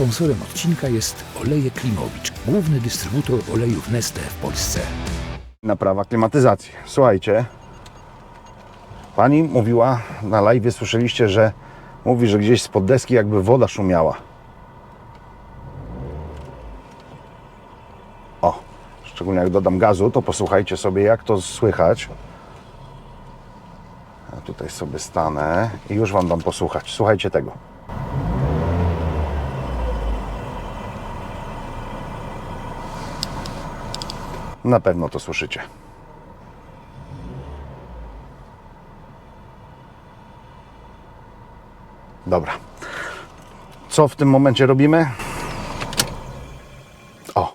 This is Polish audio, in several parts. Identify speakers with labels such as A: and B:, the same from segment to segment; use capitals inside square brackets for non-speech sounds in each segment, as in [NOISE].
A: Sponsorem odcinka jest Oleje Klimowicz, główny dystrybutor olejów Neste w Polsce.
B: Naprawa klimatyzacji. Słuchajcie, pani mówiła na live, słyszeliście, że mówi, że gdzieś spod deski jakby woda szumiała. O, szczególnie jak dodam gazu, to posłuchajcie sobie, jak to słychać. Ja tutaj sobie stanę i już Wam dam posłuchać. Słuchajcie tego. Na pewno to słyszycie. Dobra. Co w tym momencie robimy? O.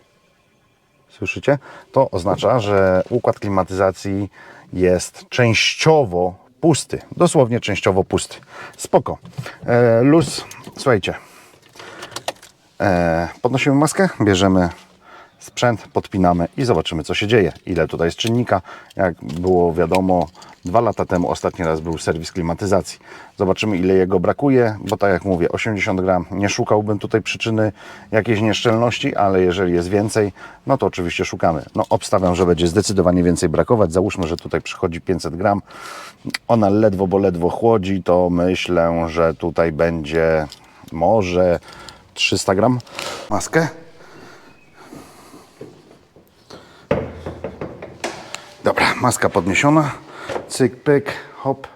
B: Słyszycie? To oznacza, że układ klimatyzacji jest częściowo pusty. Dosłownie częściowo pusty. Spoko. E, luz. Słuchajcie. E, podnosimy maskę, bierzemy sprzęt, podpinamy i zobaczymy, co się dzieje. Ile tutaj jest czynnika. Jak było wiadomo, dwa lata temu ostatni raz był serwis klimatyzacji. Zobaczymy, ile jego brakuje, bo tak jak mówię, 80 gram. Nie szukałbym tutaj przyczyny jakiejś nieszczelności, ale jeżeli jest więcej, no to oczywiście szukamy. No obstawiam, że będzie zdecydowanie więcej brakować. Załóżmy, że tutaj przychodzi 500 gram. Ona ledwo, bo ledwo chłodzi, to myślę, że tutaj będzie może 300 gram. Maskę. Dobra, maska podniesiona. Cyk, pyk, hop,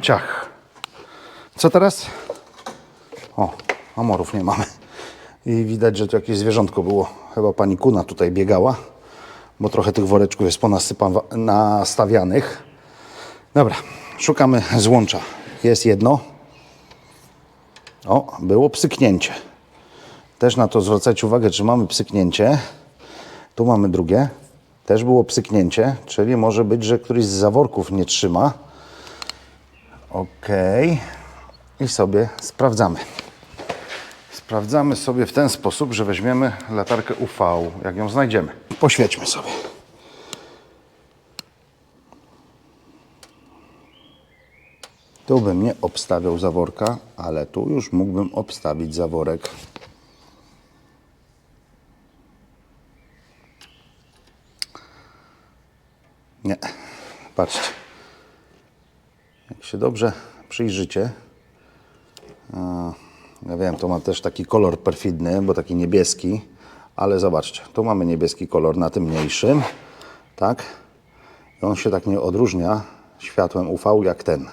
B: ciach. Co teraz? O, amorów nie mamy. I widać, że tu jakieś zwierzątko było. Chyba pani kuna tutaj biegała, bo trochę tych woreczków jest ponasypa- nastawianych. Dobra, szukamy złącza. Jest jedno. O, było psyknięcie. Też na to zwracajcie uwagę, czy mamy psyknięcie. Tu mamy drugie. Też było psyknięcie, czyli może być, że któryś z zaworków nie trzyma. Ok. I sobie sprawdzamy. Sprawdzamy sobie w ten sposób, że weźmiemy latarkę UV, jak ją znajdziemy. Poświećmy sobie. Tu bym nie obstawiał zaworka, ale tu już mógłbym obstawić zaworek. Nie. Patrzcie. Jak się dobrze przyjrzycie, a, ja wiem, to ma też taki kolor perfidny, bo taki niebieski, ale zobaczcie, tu mamy niebieski kolor na tym mniejszym, tak? I on się tak nie odróżnia światłem UV jak ten.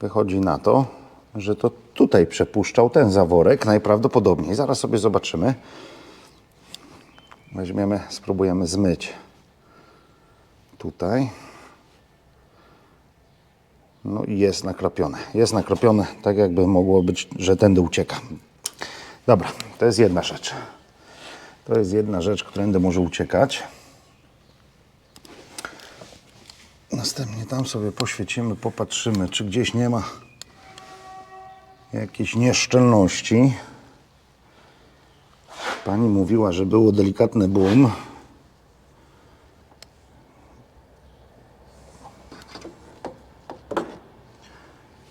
B: Wychodzi na to, że to tutaj przepuszczał ten zaworek najprawdopodobniej. Zaraz sobie zobaczymy. Weźmiemy, spróbujemy zmyć tutaj. No i jest nakropione. Jest nakropione tak jakby mogło być, że tędy ucieka. Dobra, to jest jedna rzecz. To jest jedna rzecz, którędy może uciekać. Następnie tam sobie poświecimy, popatrzymy, czy gdzieś nie ma jakiejś nieszczelności. Pani mówiła, że było delikatne boom.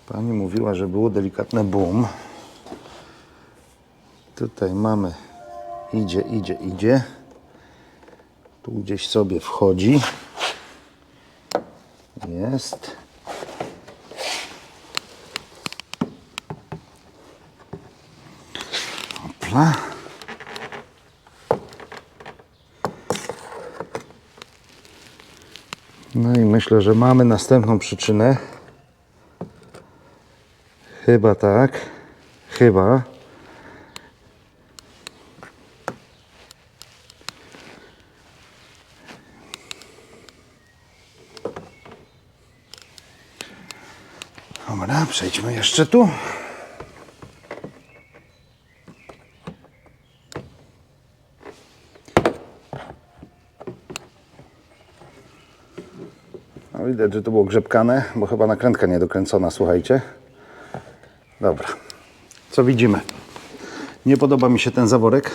B: Pani mówiła, że było delikatne boom. Tutaj mamy, idzie, idzie, idzie. Tu gdzieś sobie wchodzi. Jest. Hopla. No i myślę, że mamy następną przyczynę. Chyba tak. Chyba. Dobra, przejdźmy jeszcze tu. Widać, że to było grzebkane, bo chyba nakrętka niedokręcona, słuchajcie. Dobra, co widzimy? Nie podoba mi się ten zaworek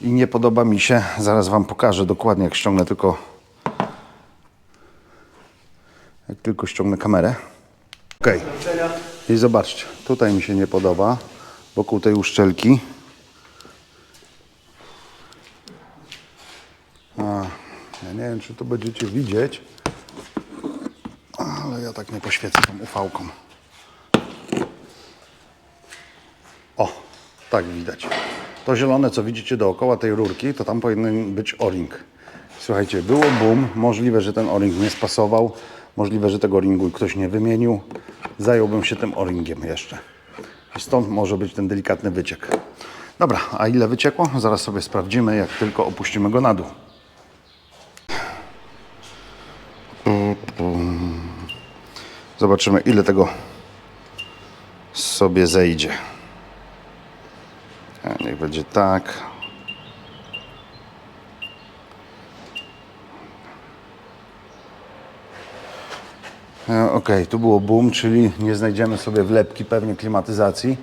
B: i nie podoba mi się, zaraz Wam pokażę dokładnie, jak ściągnę tylko jak tylko ściągnę kamerę. Ok. I zobaczcie, tutaj mi się nie podoba, wokół tej uszczelki. A, ja nie wiem, czy to będziecie widzieć, ja tak nie poświecę tą ufałką. O, tak widać. To zielone, co widzicie dookoła tej rurki, to tam powinien być o-ring. Słuchajcie, było boom, możliwe, że ten o-ring nie spasował, możliwe, że tego ringu ktoś nie wymienił. Zająłbym się tym o-ringiem jeszcze. Stąd może być ten delikatny wyciek. Dobra, a ile wyciekło? Zaraz sobie sprawdzimy, jak tylko opuścimy go na dół. Zobaczymy, ile tego sobie zejdzie. A, Niech będzie tak. E, Ok, tu było boom, czyli nie znajdziemy sobie wlepki pewnie klimatyzacji.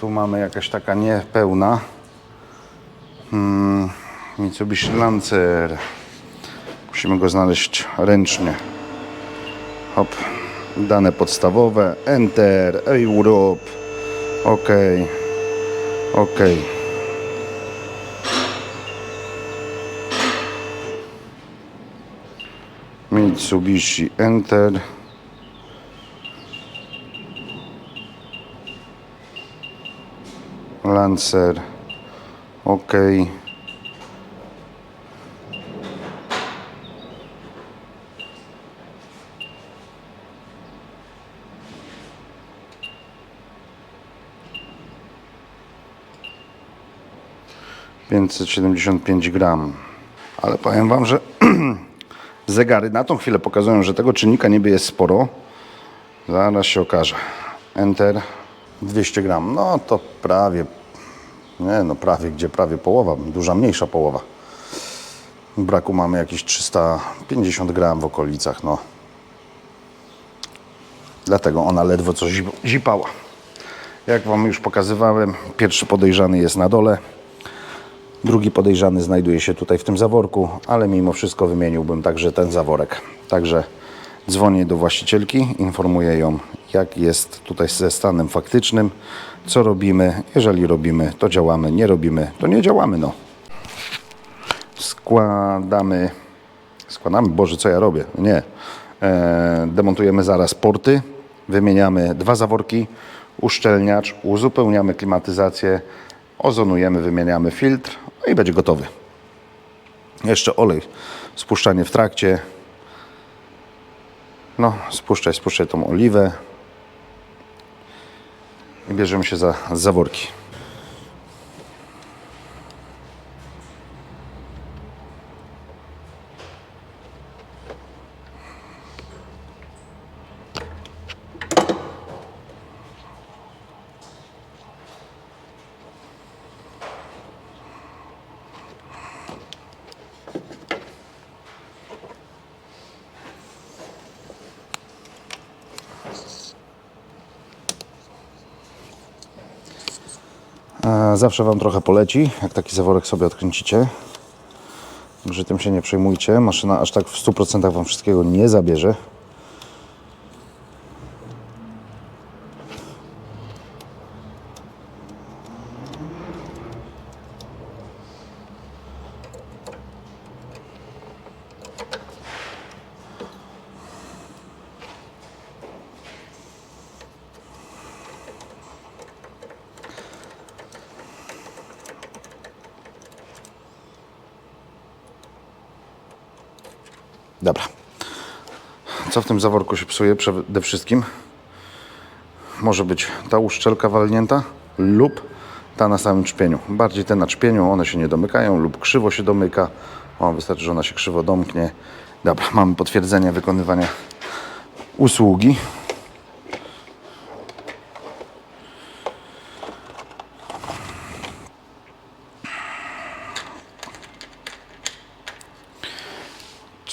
B: Tu mamy jakaś taka niepełna. Hmm, Mitsubishi Lancer. Musimy go znaleźć ręcznie. Hop. Dane podstawowe. Enter. Europe. OK. OK. Mitsubishi Enter. Lancer. OK. Pięćset siedemdziesiąt pięć gram. Ale powiem Wam, że [CLEARS THROAT] zegary na tą chwilę pokazują, że tego czynnika niby jest sporo. Zaraz się okaże. Enter 200 gram. No to prawie, nie no prawie, gdzie prawie połowa, duża mniejsza połowa. Braku mamy jakieś 350 gram w okolicach, no. Dlatego ona ledwo zip- zipała. Jak Wam już pokazywałem, pierwszy podejrzany jest na dole. Drugi podejrzany znajduje się tutaj w tym zaworku, ale mimo wszystko wymieniłbym także ten zaworek. Także dzwonię do właścicielki, informuję ją, jak jest tutaj ze stanem faktycznym, co robimy. Jeżeli robimy, to działamy, nie robimy, to nie działamy. No. Składamy, składamy, Boże, co ja robię? Nie. E, demontujemy zaraz porty, wymieniamy dwa zaworki, uszczelniacz, uzupełniamy klimatyzację, ozonujemy, wymieniamy filtr no i będzie gotowy. Jeszcze olej, spuszczanie w trakcie. No, spuszczaj, spuszczaj tą oliwę i bierzemy się za zaworki. Zawsze Wam trochę poleci, jak taki zaworek sobie odkręcicie. Także tym się nie przejmujcie. Maszyna aż tak w 100% Wam wszystkiego nie zabierze. Dobra. Co w tym zaworku się psuje przede wszystkim? Może być ta uszczelka walnięta lub ta na samym czpieniu. Bardziej te na czpieniu, one się nie domykają lub krzywo się domyka. O, wystarczy, że ona się krzywo domknie. Dobra, mamy potwierdzenie wykonywania usługi.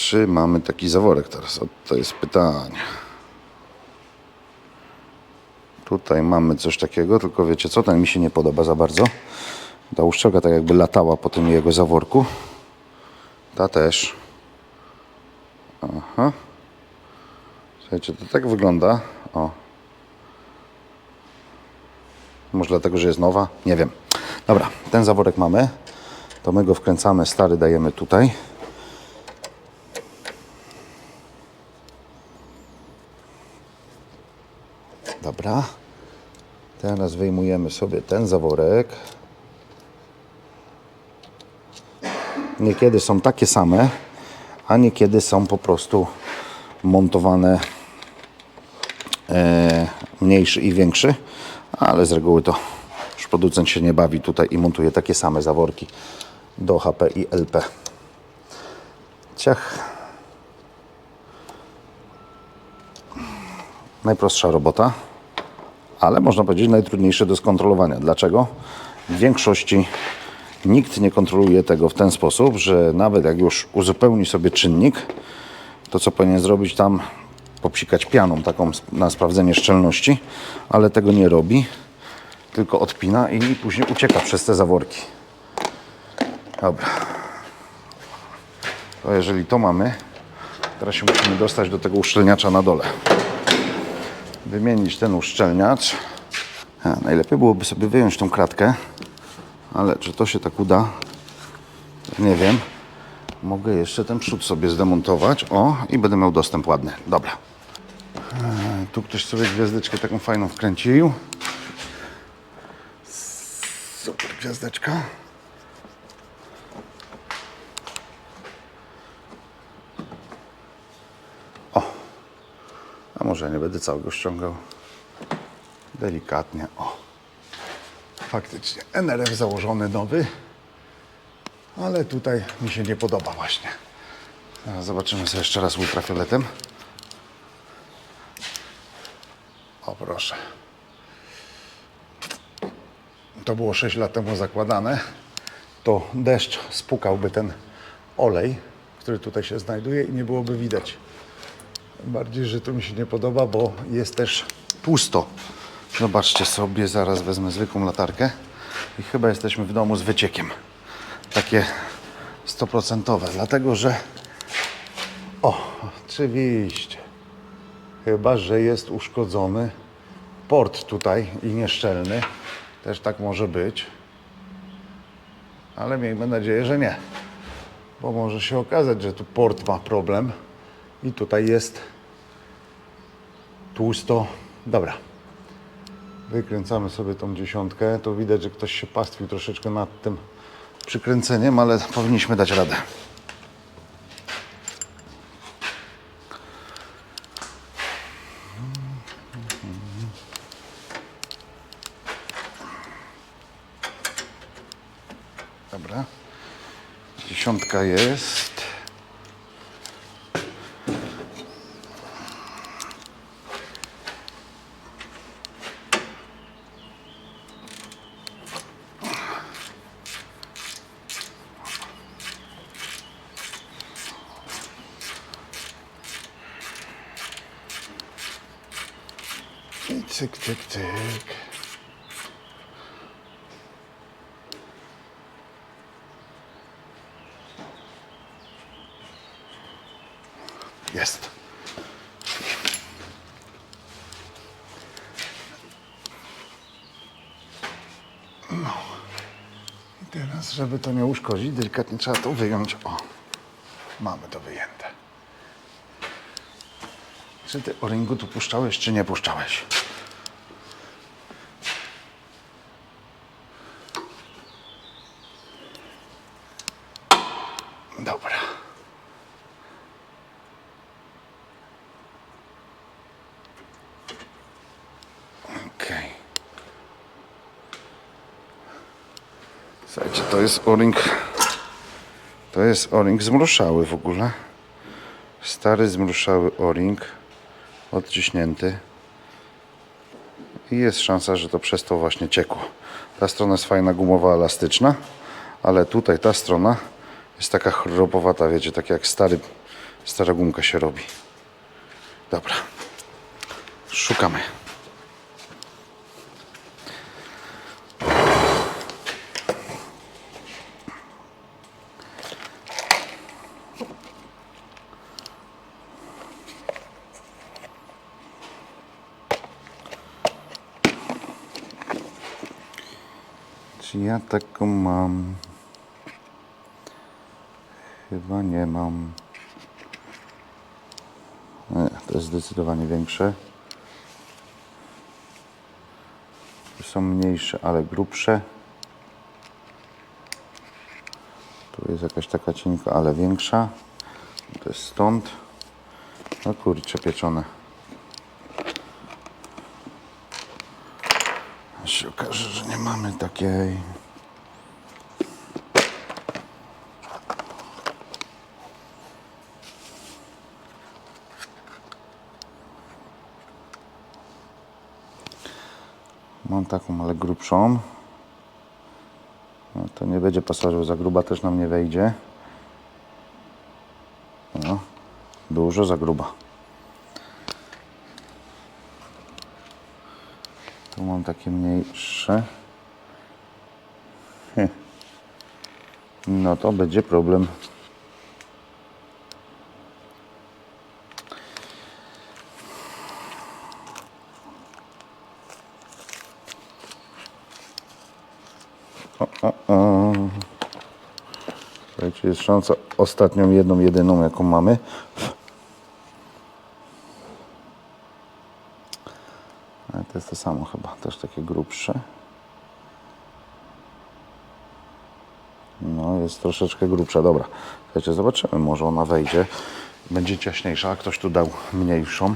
B: Czy mamy taki zaworek teraz? O, to jest pytanie. Tutaj mamy coś takiego, tylko wiecie co, ten mi się nie podoba za bardzo. Ta uszczelka tak jakby latała po tym jego zaworku. Ta też. Aha. Słuchajcie, to tak wygląda. O. Może dlatego, że jest nowa? Nie wiem. Dobra, ten zaworek mamy. To my go wkręcamy, stary dajemy tutaj. Dobra. Teraz wyjmujemy sobie ten zaworek. Niekiedy są takie same, a niekiedy są po prostu montowane e, mniejszy i większy, ale z reguły to już producent się nie bawi tutaj i montuje takie same zaworki do HP i LP. Ciach. Najprostsza robota, ale można powiedzieć najtrudniejsze do skontrolowania. Dlaczego? W większości nikt nie kontroluje tego w ten sposób, że nawet jak już uzupełni sobie czynnik, to co powinien zrobić tam, popsikać pianą taką na sprawdzenie szczelności, ale tego nie robi, tylko odpina i później ucieka przez te zaworki. Dobra. To jeżeli to mamy, teraz się musimy dostać do tego uszczelniacza na dole. Wymienić ten uszczelniacz. A, najlepiej byłoby sobie wyjąć tą kratkę, ale czy to się tak uda? Nie wiem. Mogę jeszcze ten przód sobie zdemontować. O, i będę miał dostęp ładny. Dobra. E, Tu ktoś sobie gwiazdeczkę taką fajną wkręcił. Super gwiazdeczka. A może nie będę całego ściągał. Delikatnie. O. Faktycznie NRF założony nowy. Ale tutaj mi się nie podoba właśnie. Zobaczymy sobie jeszcze raz ultrafioletem. O proszę. To było 6 lat temu zakładane. To deszcz spukałby ten olej, który tutaj się znajduje i nie byłoby widać. Bardziej, że to mi się nie podoba, bo jest też pusto. Zobaczcie sobie, zaraz wezmę zwykłą latarkę i chyba jesteśmy w domu z wyciekiem. Takie stoprocentowe, dlatego że o, oczywiście. Chyba, że jest uszkodzony port tutaj i nieszczelny. Też tak może być. Ale miejmy nadzieję, że nie. Bo może się okazać, że tu port ma problem i tutaj jest tłusto. Dobra. Wykręcamy sobie tą dziesiątkę. To widać, że ktoś się pastwił troszeczkę nad tym przykręceniem, ale powinniśmy dać radę. Dobra. Dziesiątka jest. I cyk, cyk, cyk. Jest. No. I teraz, żeby to nie uszkodzić, delikatnie trzeba to wyjąć. O, mamy to wyjęte. Czy ty o-ringu tu puszczałeś, czy nie puszczałeś? Dobra. Okej. Słuchajcie, to jest o-ring. To jest o-ring zmruszały w ogóle. Stary zmruszały o-ring. Odciśnięty. I jest szansa, że to przez to właśnie ciekło. Ta strona jest fajna, gumowa, elastyczna, ale tutaj ta strona jest taka chropowata, wiecie, tak jak stary, stara gumka się robi. Dobra. Szukamy. Czy ja taką mam? Chyba nie mam. Nie, to jest zdecydowanie większe. Tu są mniejsze, ale grubsze. Tu jest jakaś taka cienka, ale większa. To jest stąd. No kurczę, pieczone. A się okaże, że nie takiej. Mam taką, ale grubszą. No, to nie będzie pasożył, za gruba też nam nie wejdzie. No, dużo za gruba. Tu mam takie mniejsze. No to będzie problem. O, jest szansa ostatnią, jedną, jedyną, jaką mamy. Ale to jest to samo chyba, też takie grubsze. No, jest troszeczkę grubsza, dobra. Słuchajcie, zobaczymy, może ona wejdzie. Będzie ciaśniejsza, ktoś tu dał mniejszą.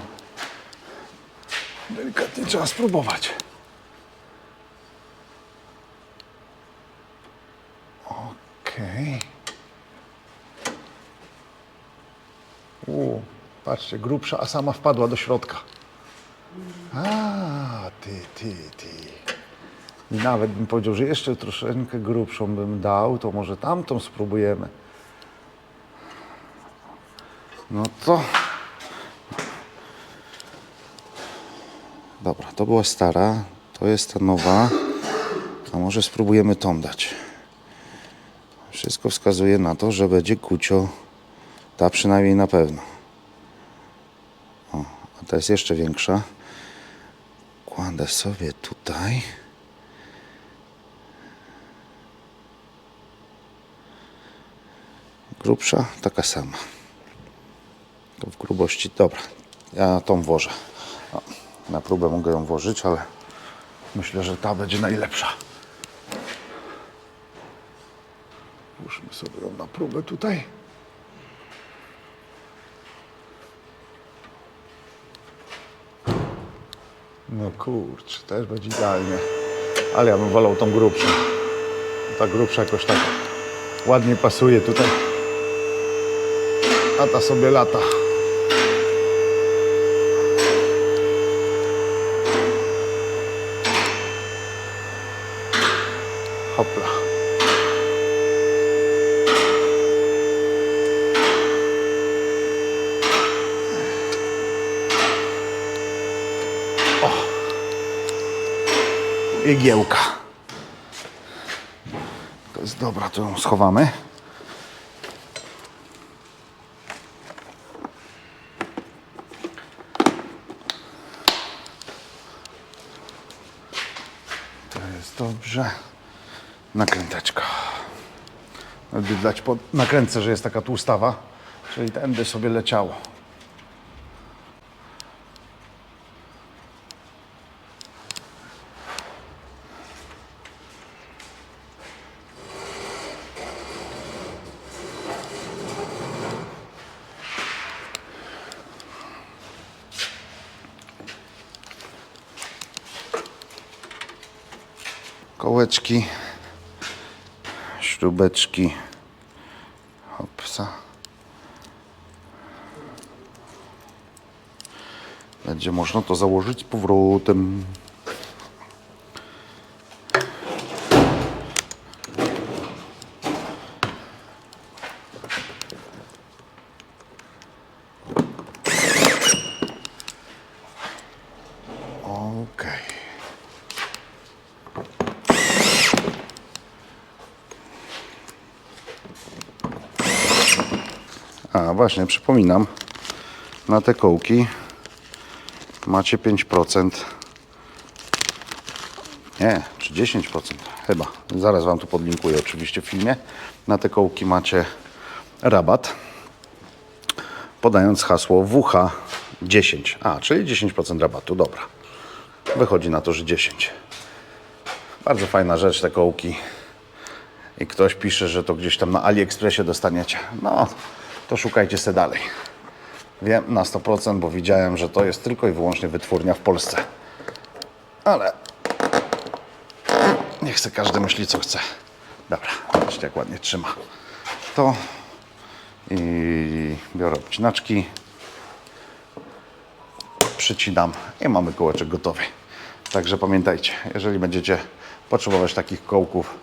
B: Delikatnie trzeba spróbować. Okej. U, patrzcie, grubsza, a sama wpadła do środka. A, ty, ty, ty. Nawet bym powiedział, że jeszcze troszeczkę grubszą bym dał, to może tamtą spróbujemy. No to. Dobra, to była stara, to jest ta nowa. A może spróbujemy tą dać. Wszystko wskazuje na to, że będzie kucio. Ta przynajmniej na pewno. O, a ta jest jeszcze większa. Kładę sobie tutaj. Grubsza, taka sama. W grubości, dobra. Ja tą włożę. O, na próbę mogę ją włożyć, ale myślę, że ta będzie najlepsza. Włóżmy sobie ją na próbę tutaj. No kurczę, też będzie idealnie. Ale ja bym wolał tą grubszą. Ta grubsza jakoś tak ładnie pasuje tutaj. A ta sobie lata. Hopla. igiełka. To jest dobra, to ją schowamy. To jest dobrze. Nakręteczka. Widać po nakrętce, że jest taka tłustawa, czyli tędy sobie leciało. Kołeczki, śrubeczki, hopsa. Będzie można to założyć z powrotem. Właśnie, przypominam, na te kołki macie 5% Nie, czy 10% chyba. Zaraz Wam tu podlinkuję oczywiście w filmie. Na te kołki macie rabat, podając hasło WH10. A, czyli 10% rabatu, dobra. Wychodzi na to, że 10. Bardzo fajna rzecz, te kołki. I ktoś pisze, że to gdzieś tam na AliExpressie dostaniecie. No, to szukajcie se dalej. Wiem na 100%, bo widziałem, że to jest tylko i wyłącznie wytwórnia w Polsce. Ale niech se każdy myśli co chce. Dobra, zobaczcie jak ładnie trzyma. To i biorę obcinaczki, przycinam i mamy kołeczek gotowy. Także pamiętajcie, jeżeli będziecie potrzebować takich kołków,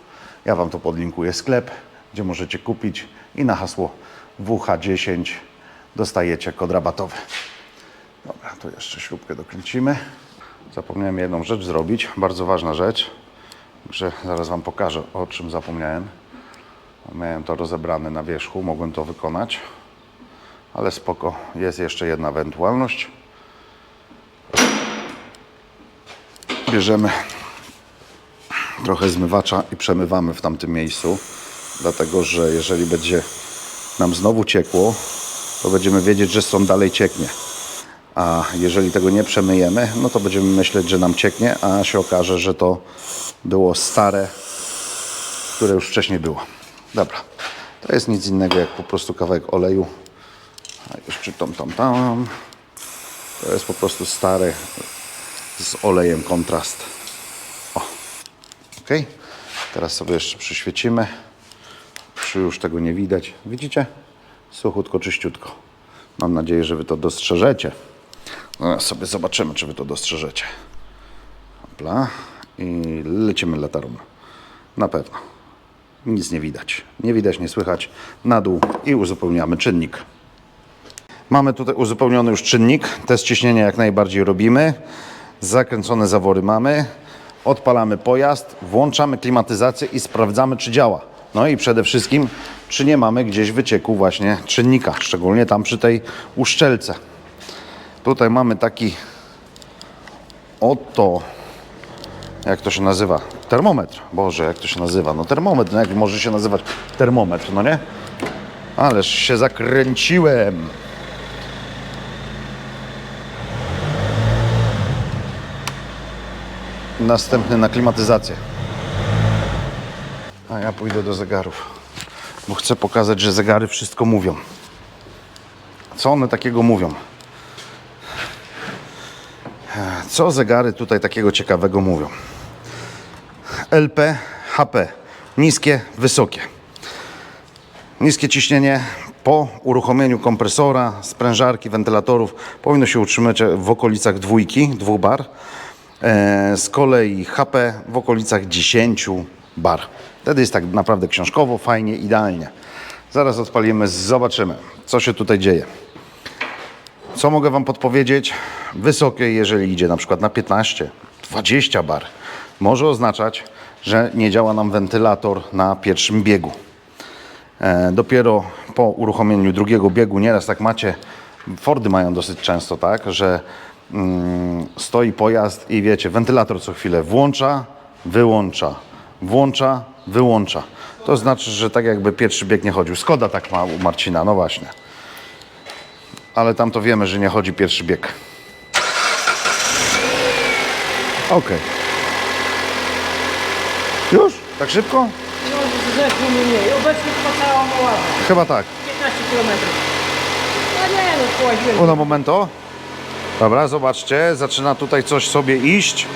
B: ja Wam to podlinkuję sklep, gdzie możecie kupić i na hasło WH10 dostajecie kod rabatowy. Dobra, tu jeszcze śrubkę dokręcimy. Zapomniałem jedną rzecz zrobić, bardzo ważna rzecz, że zaraz Wam pokażę o czym zapomniałem. Miałem to rozebrane na wierzchu, mogłem to wykonać, ale spoko, jest jeszcze jedna ewentualność. Bierzemy trochę zmywacza i przemywamy w tamtym miejscu, dlatego że jeżeli będzie nam znowu ciekło, to będziemy wiedzieć, że stąd dalej cieknie. A jeżeli tego nie przemyjemy, no to będziemy myśleć, że nam cieknie, a się okaże, że to było stare, które już wcześniej było. Dobra, to jest nic innego jak po prostu kawałek oleju. A jeszcze tam, tam, tam. To jest po prostu stare z olejem kontrast. O, ok. Teraz sobie jeszcze przyświecimy. Czy już tego nie widać? Widzicie? Suchutko, czyściutko. Mam nadzieję, że Wy to dostrzeżecie. Zaraz sobie zobaczymy, czy Wy to dostrzeżecie. Hopla. I lecimy latarą. Na pewno. Nic nie widać. Nie widać, nie słychać. Na dół i uzupełniamy czynnik. Mamy tutaj uzupełniony już czynnik. Test ciśnienia jak najbardziej robimy. Zakręcone zawory mamy. Odpalamy pojazd, włączamy klimatyzację i sprawdzamy, czy działa. No i przede wszystkim, czy nie mamy gdzieś wycieku właśnie czynnika, szczególnie tam przy tej uszczelce. Tutaj mamy taki oto, jak to się nazywa? Termometr. Boże, jak to się nazywa? No termometr, no jak może się nazywać termometr, no nie? Ależ się zakręciłem. Następny na klimatyzację. A ja pójdę do zegarów, bo chcę pokazać, że zegary wszystko mówią. Co one takiego mówią? Co zegary tutaj takiego ciekawego mówią? LP, HP. Niskie, wysokie. Niskie ciśnienie po uruchomieniu kompresora, sprężarki, wentylatorów powinno się utrzymać w okolicach dwójki, dwóch bar. E, Z kolei HP w okolicach 10 bar. Wtedy jest tak naprawdę książkowo, fajnie, idealnie. Zaraz odpalimy, zobaczymy, co się tutaj dzieje. Co mogę Wam podpowiedzieć? Wysokie, jeżeli idzie na przykład na 15, 20 bar, może oznaczać, że nie działa nam wentylator na pierwszym biegu. E, dopiero po uruchomieniu drugiego biegu, nieraz tak macie, Fordy mają dosyć często tak, że mm, stoi pojazd i wiecie, wentylator co chwilę włącza, wyłącza, włącza, wyłącza. To znaczy, że tak jakby pierwszy bieg nie chodził. Skoda tak ma u Marcina, no właśnie. Ale tam to wiemy, że nie chodzi pierwszy bieg. Okej. Już? Tak szybko?
C: No, mi mniej. Obecnie płacałam ładnie.
B: Chyba tak.
C: 15 km. No nie, no połaziłem.
B: Uno momento. Dobra, zobaczcie, zaczyna tutaj coś sobie iść.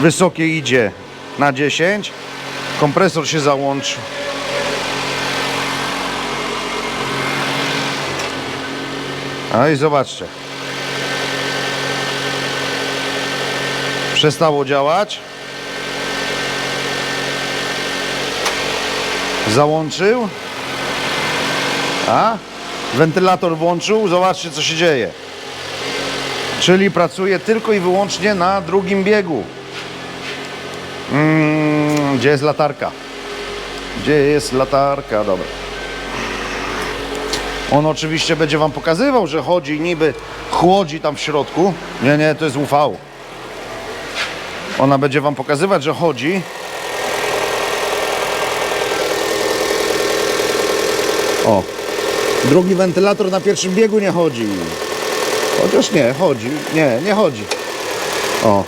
B: Wysokie idzie na 10. Kompresor się załączy. No i zobaczcie. Przestało działać. Załączył. A? Wentylator włączył. Zobaczcie, co się dzieje. Czyli pracuje tylko i wyłącznie na drugim biegu. Mm, gdzie jest latarka? Gdzie jest latarka? Dobra. On oczywiście będzie Wam pokazywał, że chodzi niby chłodzi tam w środku. Nie, nie, to jest UV. Ona będzie Wam pokazywać, że chodzi. O, drugi wentylator na pierwszym biegu nie chodzi. Chociaż nie, chodzi. Nie, nie chodzi. O.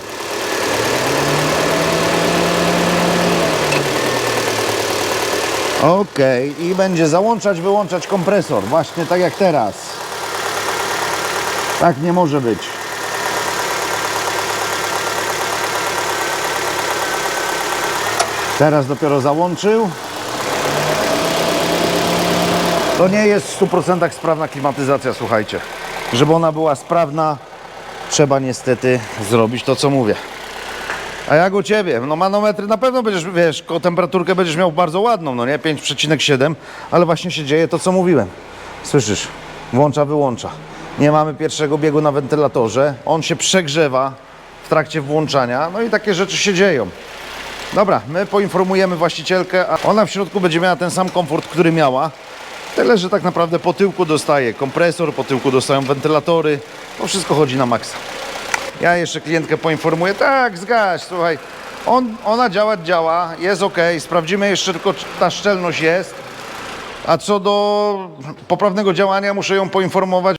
B: Okej, i będzie załączać, wyłączać kompresor. Właśnie tak jak teraz. Tak nie może być. Teraz dopiero załączył. To nie jest w 100% sprawna klimatyzacja, słuchajcie. Żeby ona była sprawna, trzeba niestety zrobić to, co mówię. A jak u Ciebie? No manometry na pewno będziesz, wiesz, temperaturkę będziesz miał bardzo ładną, no nie? 5,7, ale właśnie się dzieje to, co mówiłem. Słyszysz? Włącza, wyłącza. Nie mamy pierwszego biegu na wentylatorze. On się przegrzewa w trakcie włączania, no i takie rzeczy się dzieją. Dobra, my poinformujemy właścicielkę, a ona w środku będzie miała ten sam komfort, który miała. Tyle, że tak naprawdę po tyłku dostaje kompresor, po tyłku dostają wentylatory. To wszystko chodzi na maksa. Ja jeszcze klientkę poinformuję, tak, zgaś, słuchaj, on, ona działać działa, jest ok, sprawdzimy jeszcze tylko, czy ta szczelność jest. A co do poprawnego działania, muszę ją poinformować.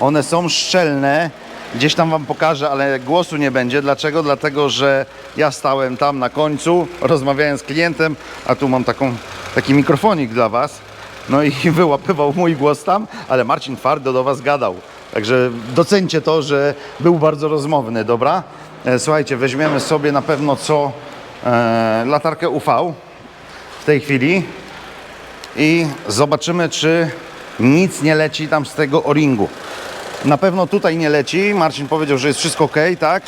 B: One są szczelne. Gdzieś tam Wam pokażę, ale głosu nie będzie. Dlaczego? Dlatego, że ja stałem tam na końcu, rozmawiałem z klientem, a tu mam taką, taki mikrofonik dla Was. No i [LAUGHS] wyłapywał mój głos tam, ale Marcin twardo do Was gadał. Także docencie to, że był bardzo rozmowny, dobra? E, Słuchajcie, weźmiemy sobie na pewno co e, latarkę UV w tej chwili i zobaczymy, czy nic nie leci tam z tego o-ringu. Na pewno tutaj nie leci. Marcin powiedział, że jest wszystko ok, tak?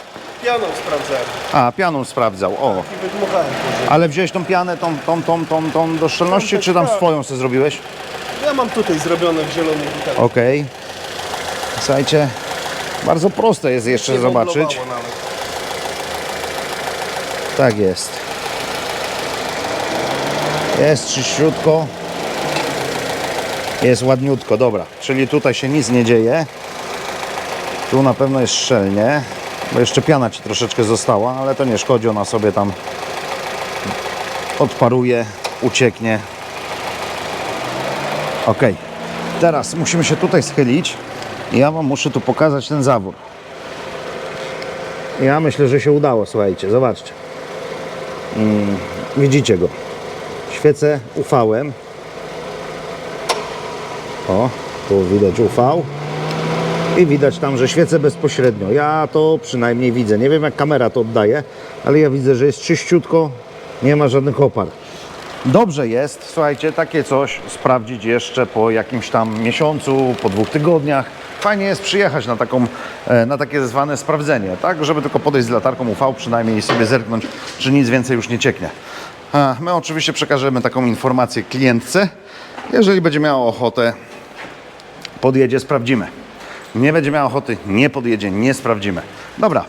D: Pianą sprawdzałem
B: A, pianą sprawdzał. O,
D: i wydmuchałem później.
B: ale wziąłeś tą pianę, tą, tą, tą, tą, tą do szczelności, czy tam swoją sobie zrobiłeś?
D: Ja mam tutaj zrobione w zielonej butelce.
B: Okej. Słuchajcie, bardzo proste jest jeszcze zobaczyć.
D: nawet.
B: Tak jest. Jest czyściutko. Jest ładniutko, dobra. Czyli tutaj się nic nie dzieje. Tu na pewno jest szczelnie. Bo jeszcze piana Ci troszeczkę została, ale to nie szkodzi, ona sobie tam odparuje, ucieknie. Ok. Teraz musimy się tutaj schylić i ja Wam muszę tu pokazać ten zawór. Ja myślę, że się udało, słuchajcie, zobaczcie. Widzicie go. Świecę UV-em. O, tu widać UV. I widać tam, że świecę bezpośrednio. Ja to przynajmniej widzę. Nie wiem jak kamera to oddaje, ale ja widzę, że jest czyściutko. Nie ma żadnych opar. Dobrze jest, słuchajcie, takie coś sprawdzić jeszcze po jakimś tam miesiącu, po dwóch tygodniach. Fajnie jest przyjechać na, taką, e, na takie zwane sprawdzenie, tak? Żeby tylko podejść z latarką UV przynajmniej i sobie zerknąć, czy nic więcej już nie cieknie. My oczywiście przekażemy taką informację klientce. Jeżeli będzie miała ochotę, podjedzie, sprawdzimy. Nie będzie miała ochoty, nie podjedzie, nie sprawdzimy. Dobra,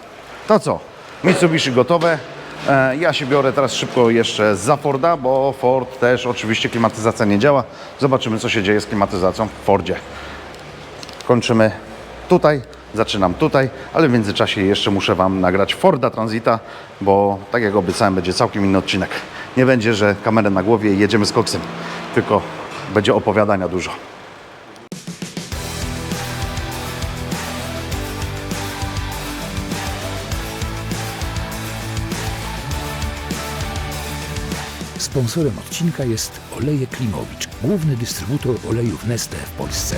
B: to co? Mitsubishi gotowe. E, Ja się biorę teraz szybko jeszcze za Forda, bo Ford też oczywiście klimatyzacja nie działa. Zobaczymy, co się dzieje z klimatyzacją w Fordzie. Kończymy tutaj, zaczynam tutaj, ale w międzyczasie jeszcze muszę Wam nagrać Forda Transita, bo tak jak obiecałem, będzie całkiem inny odcinek. Nie będzie, że kamerę na głowie i jedziemy z koksem, tylko będzie opowiadania dużo.
A: Sponsorem odcinka jest Oleje Klimowicz, główny dystrybutor olejów Neste w Polsce.